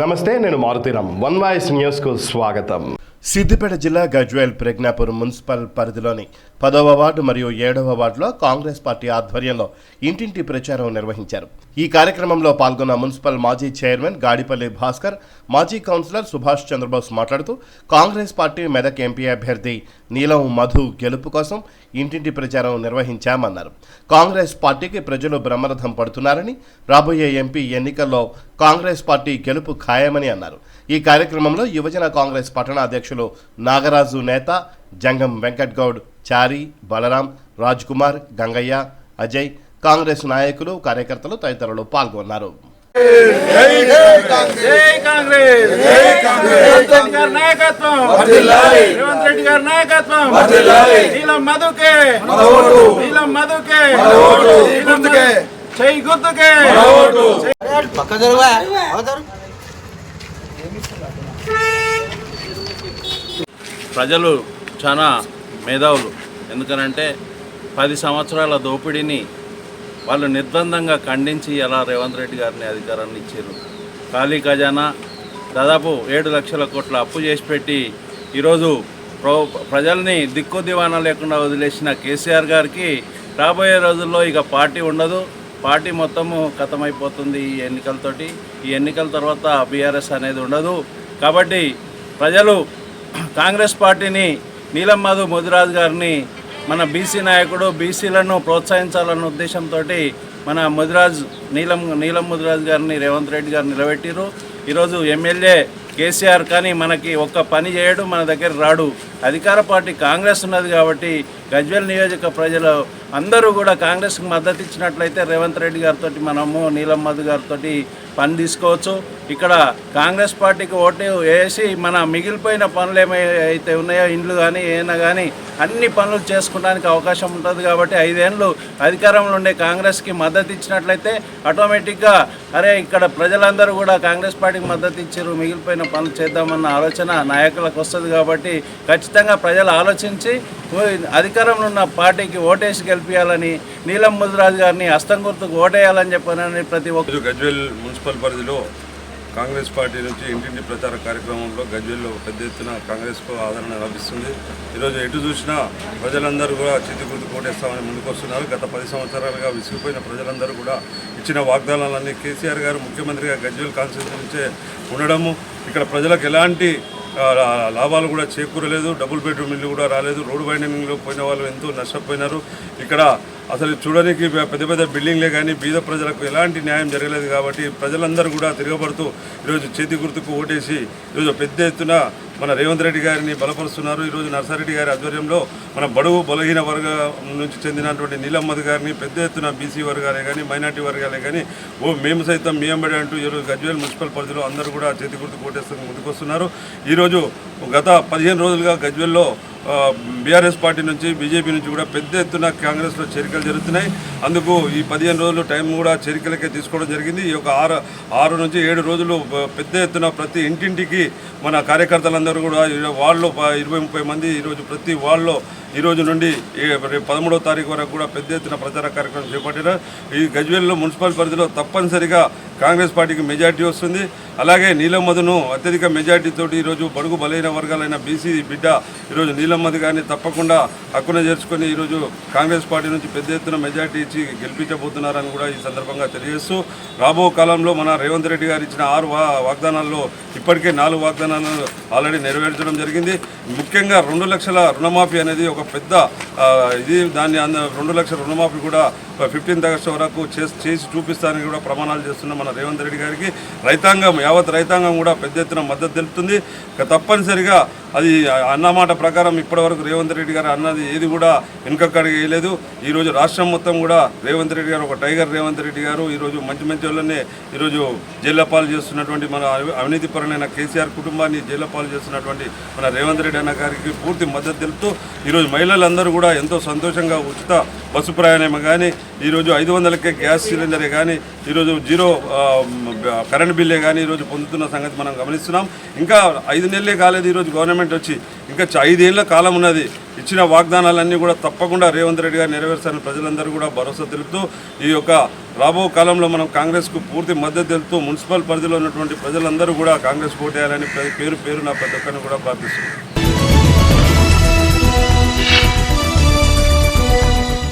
నమస్తే నేను Maruthi Ram one voice న్యూస్కు స్వాగతం. సిద్దిపేట జిల్లా గజ్వేల్ ప్రజ్ఞాపురం మున్సిపల్ పరిధిలోని పదవ వార్డు మరియు ఏడవ వార్డులో కాంగ్రెస్ పార్టీ ఆధ్వర్యంలో ఇంటింటి ప్రచారం నిర్వహించారు. ఈ కార్యక్రమంలో పాల్గొన్న మున్సిపల్ మాజీ చైర్మన్ గాడిపల్లి భాస్కర్ మాజీ కౌన్సిలర్ సుభాష్ చంద్రబోస్ మాట్లాడుతూ కాంగ్రెస్ పార్టీ మెదక్ ఎంపీ అభ్యర్థి నీలం మధు గెలుపు కోసం ఇంటింటి ప్రచారం నిర్వహించామన్నారు. కాంగ్రెస్ పార్టీకి ప్రజలు బ్రహ్మరథం పడుతున్నారని రాబోయే ఎంపీ ఎన్నికల్లో కాంగ్రెస్ పార్టీ గెలుపు ఖాయమని అన్నారు. ఈ కార్యక్రమంలో యువజన కాంగ్రెస్ పట్టణ అధ్యక్షులు నాగరాజు నేత జంగం వెంకట్ గౌడ్ చారి బలరాం రాజ్ కుమార్ గంగయ్య అజయ్ కాంగ్రెస్ నాయకులు కార్యకర్తలు తదితరులు పాల్గొన్నారు. జై కాంగ్రెస్! రేవంత్ రెడ్డి గారి నాయకత్వం! రేవంత్ రెడ్డి గారి నాయకత్వం! నీలం మధుకే! నీలం మధుకే! నీలం మధు- జై గుర్తుకే! అవతారు ప్రజలు చాలా మేధావులు. ఎందుకనంటే పది సంవత్సరాల దోపిడీని వాళ్ళు నిర్బంధంగా ఖండించి ఎలా రేవంత్ రెడ్డి గారిని అధికారాన్ని ఇచ్చారు. ఖాళీ ఖజానా దాదాపు ఏడు లక్షల కోట్ల అప్పు చేసి పెట్టి ఈరోజు ప్రో ప్రజల్ని దిక్కు దివానా లేకుండా వదిలేసిన కేసీఆర్ గారికి రాబోయే రోజుల్లో ఇక పార్టీ ఉండదు. పార్టీ మొత్తము ఖతమైపోతుంది ఈ ఎన్నికలతోటి. ఈ ఎన్నికల తర్వాత బీఆర్ఎస్ అనేది ఉండదు. కాబట్టి ప్రజలు కాంగ్రెస్ పార్టీని నీలం మధు ముదిరాజ్ గారిని మన బీసీ నాయకుడు బీసీలను ప్రోత్సహించాలన్న ఉద్దేశంతో మన ముదిరాజ్ నీలం నీలం ముదిరాజ్ గారిని రేవంత్ రెడ్డి గారు నిలబెట్టిరు ఈరోజు ఎమ్మెల్యే కేసీఆర్ కానీ మనకి ఒక్క పని చేయడు మన దగ్గర రాడు. అధికార పార్టీ కాంగ్రెస్ ఉన్నది కాబట్టి గజ్వేల్ నియోజక ప్రజలు అందరూ కూడా కాంగ్రెస్కి మద్దతు ఇచ్చినట్లయితే రేవంత్ రెడ్డి గారితో మనము నీలం మధు గారితో పని తీసుకోవచ్చు. ఇక్కడ కాంగ్రెస్ పార్టీకి ఓటు వేసి మన మిగిలిపోయిన పనులు ఏమైతే ఉన్నాయో ఇండ్లు కానీ ఏమైనా కానీ అన్ని పనులు చేసుకోవడానికి అవకాశం ఉంటుంది కాబట్టి ఐదేళ్ళు అధికారంలో ఉండే కాంగ్రెస్కి మద్దతు ఇచ్చినట్లయితే ఆటోమేటిక్గా అరే ఇక్కడ ప్రజలందరూ కూడా కాంగ్రెస్ పార్టీకి మద్దతు ఇచ్చారు మిగిలిపోయిన పనులు చేద్దామన్న ఆలోచన నాయకులకు వస్తుంది కాబట్టి ఖచ్చితంగా ప్రజలు ఆలోచించి అధికారంలో ఉన్న పార్టీకి ఓటేసి గెలిపించాలని నీలం ముదిరాజు గారిని హస్తం గుర్తుకు ఓటేయాలని చెప్పానని ప్రతి ఒక్కరు గజ్వేల్ మున్సిపల్ పరిధిలో కాంగ్రెస్ పార్టీ నుంచి ఇంటింటి ప్రచార కార్యక్రమంలో గజ్వేల్లో పెద్ద ఎత్తున కాంగ్రెస్కు ఆదరణ లభిస్తుంది. ఈరోజు ఎటు చూసినా ప్రజలందరూ కూడా చేతి గుర్తు కోటేస్తామని ముందుకొస్తున్నారు. గత పది సంవత్సరాలుగా విసిగిపోయిన ప్రజలందరూ కూడా ఇచ్చిన వాగ్దానాలన్నీ కేసీఆర్ గారు ముఖ్యమంత్రిగా గజ్వేల్ కాన్స్టిట్యూన్సీ నుంచే ఉండడము. ఇక్కడ ప్రజలకు ఎలాంటి లాభాలు కూడా చేకూరలేదు డబుల్ బెడ్రూమ్ ఇల్లు కూడా రాలేదు రోడ్డు వైండింగ్లో పోయిన వాళ్ళు ఎంతో నష్టపోయినారు. ఇక్కడ అసలు చూడడానికి పెద్ద పెద్ద బిల్డింగ్లే కానీ బీద ప్రజలకు ఎలాంటి న్యాయం జరగలేదు కాబట్టి ప్రజలందరూ కూడా తిరగబడుతూ ఈరోజు చేతి గుర్తుకు ఓటేసి ఈరోజు పెద్ద ఎత్తున మన రేవంత్ రెడ్డి గారిని బలపరుస్తున్నారు. ఈరోజు నర్సారెడ్డి గారి ఆధ్వర్యంలో మన బడుగు బలహీన వర్గం నుంచి చెందినటువంటి నీలమ్మద్ గారిని పెద్ద ఎత్తున బీసీ వర్గాలే కానీ మైనార్టీ వర్గాలే కానీ ఓ మేము సైతం మేంబడి అంటూ ఈరోజు గజ్వేల్ మున్సిపల్ పరిధిలో అందరూ కూడా చేతి గుర్తు కోటేస్తూ ముందుకొస్తున్నారు. ఈరోజు గత పదిహేను రోజులుగా గజ్వేల్లో బీఆర్ఎస్ పార్టీ నుంచి బీజేపీ నుంచి కూడా పెద్ద ఎత్తున కాంగ్రెస్లో చేరికలు జరుగుతున్నాయి. అందుకు ఈ పదిహేను రోజులు టైం కూడా చేరికలకే తీసుకోవడం జరిగింది. ఈ యొక్క ఆరు ఆరు నుంచి ఏడు రోజులు పెద్ద ఎత్తున ప్రతి ఇంటింటికి మన కార్యకర్తలందరూ కూడా వాళ్ళు ఇరవై ముప్పై మంది ఈరోజు ప్రతి వాళ్ళలో ఈ రోజు నుండి రేపు పదమూడవ తారీఖు వరకు కూడా పెద్ద ఎత్తున ప్రచార కార్యక్రమం చేపట్టిన ఈ గజ్వేల్లో మున్సిపల్ పరిధిలో తప్పనిసరిగా కాంగ్రెస్ పార్టీకి మెజార్టీ వస్తుంది. అలాగే నీలం మధును అత్యధిక మెజార్టీ ఈరోజు బడుగు బలైన వర్గాలైన బీసీ బిడ్డ ఈరోజు నీలమ్మధు కానీ తప్పకుండా హక్కున చేర్చుకొని ఈరోజు కాంగ్రెస్ పార్టీ నుంచి పెద్ద ఎత్తున మెజార్టీ ఇచ్చి గెలిపించబోతున్నారని కూడా ఈ సందర్భంగా తెలియజేస్తూ రాబో కాలంలో మన రేవంత్ రెడ్డి గారు ఇచ్చిన ఆరు వాగ్దానాల్లో ఇప్పటికే నాలుగు వాగ్దానాలను ఆల్రెడీ నెరవేర్చడం జరిగింది. ముఖ్యంగా రెండు లక్షల రుణమాఫీ అనేది ఒక పెద్ద ఇది దాన్ని అంద- రెండు లక్షల రుణమాఫీ కూడా ఫిఫ్టీన్త్ ఆగస్టు వరకు చేసి చేసి చూపిస్తానని కూడా ప్రమాణాలు చేస్తున్న మన రేవంత్ రెడ్డి గారికి రైతాంగం యావత్ రైతాంగం కూడా పెద్ద ఎత్తున మద్దతు తెలుపుతుంది. తప్పనిసరిగా అది అన్నమాట ప్రకారం ఇప్పటివరకు రేవంత్ రెడ్డి గారు అన్నది ఏది కూడా వెనుకక్కడికి వేయలేదు. ఈరోజు రాష్ట్రం మొత్తం కూడా రేవంత్ రెడ్డి గారు ఒక టైగర్ రేవంత్ రెడ్డి గారు ఈరోజు మంచి మంచి వాళ్ళనే ఈరోజు జైల్లో పాలు చేస్తున్నటువంటి మన అవినీతిపరమైన కేసీఆర్ కుటుంబాన్ని జైల్లో పాలు చేస్తున్నటువంటి మన రేవంత్ రెడ్డి అన్న గారికి పూర్తి మద్దతు తెలుపుతూ ఈరోజు మహిళలందరూ కూడా ఎంతో సంతోషంగా ఉచిత బస్సు ప్రయాణం కానీ ఈరోజు ఐదు వందలకే గ్యాస్ సిలిండరే కానీ ఈరోజు జీరో కరెంట్ బిల్లే కానీ ఈరోజు పొందుతున్న సంగతి మనం గమనిస్తున్నాం. ఇంకా ఐదు నెలలే కాలేదు ఈరోజు గవర్నమెంట్ వచ్చి. ఇంకా చ- ఐదేళ్ళ కాలం ఉన్నది. ఇచ్చిన వాగ్దానాలన్నీ కూడా తప్పకుండా రేవంత్ రెడ్డి గారు నెరవేర్చాలని ప్రజలందరూ కూడా భరోసా తెలుపుతూ ఈ యొక్క రాబో కాలంలో మనం కాంగ్రెస్కు పూర్తి మద్దతు తెలుపుతూ మున్సిపల్ పరిధిలో ఉన్నటువంటి ప్రజలందరూ కూడా కాంగ్రెస్ ఓటేయాలని పేరు పేరు నా ప్రతి ఒక్కరిని కూడా ప్రార్థిస్తున్నాను